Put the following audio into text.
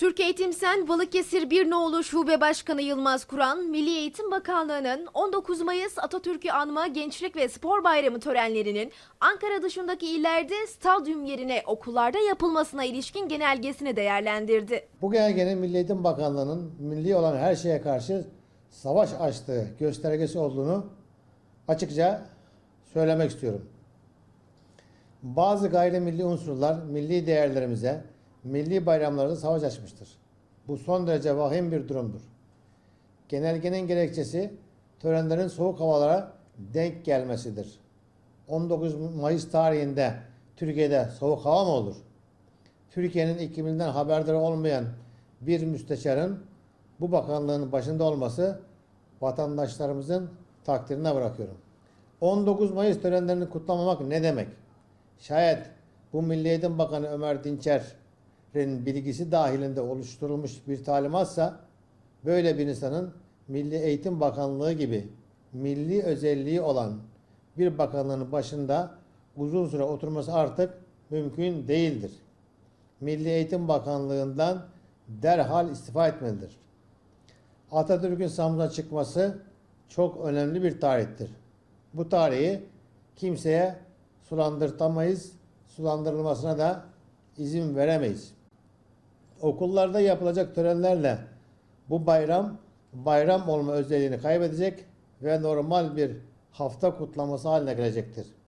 Türk Eğitim Sen Balıkesir Bir Noğlu Şube Başkanı Yılmaz Kur'an, Milli Eğitim Bakanlığı'nın 19 Mayıs Atatürk'ü anma Gençlik ve Spor Bayramı törenlerinin Ankara dışındaki illerde stadyum yerine okullarda yapılmasına ilişkin genelgesini değerlendirdi. Bu genelgenin Milli Eğitim Bakanlığı'nın milli olan her şeye karşı savaş açtığı göstergesi olduğunu açıkça söylemek istiyorum. Bazı gayrimilli unsurlar milli değerlerimize, milli bayramlarda savaş açmıştır. Bu son derece vahim bir durumdur. Genelgenin gerekçesi törenlerin soğuk havalara denk gelmesidir. 19 Mayıs tarihinde Türkiye'de soğuk hava mı olur? Türkiye'nin ikliminden haberdar olmayan bir müsteşarın bu bakanlığın başında olması vatandaşlarımızın takdirine bırakıyorum. 19 Mayıs törenlerini kutlamamak ne demek? Şayet bu Milli Eğitim Bakanı Ömer Dinçer'in bilgisi dahilinde oluşturulmuş bir talimatsa böyle bir insanın Milli Eğitim Bakanlığı gibi milli özelliği olan bir bakanlığın başında uzun süre oturması artık mümkün değildir. Milli Eğitim Bakanlığı'ndan derhal istifa etmelidir. Atatürk'ün Samsun'a çıkması çok önemli bir tarihtir. Bu tarihi kimseye sulandırtamayız, sulandırılmasına da izin veremeyiz. Okullarda yapılacak törenlerle bu bayram bayram olma özelliğini kaybedecek ve normal bir hafta kutlaması haline gelecektir.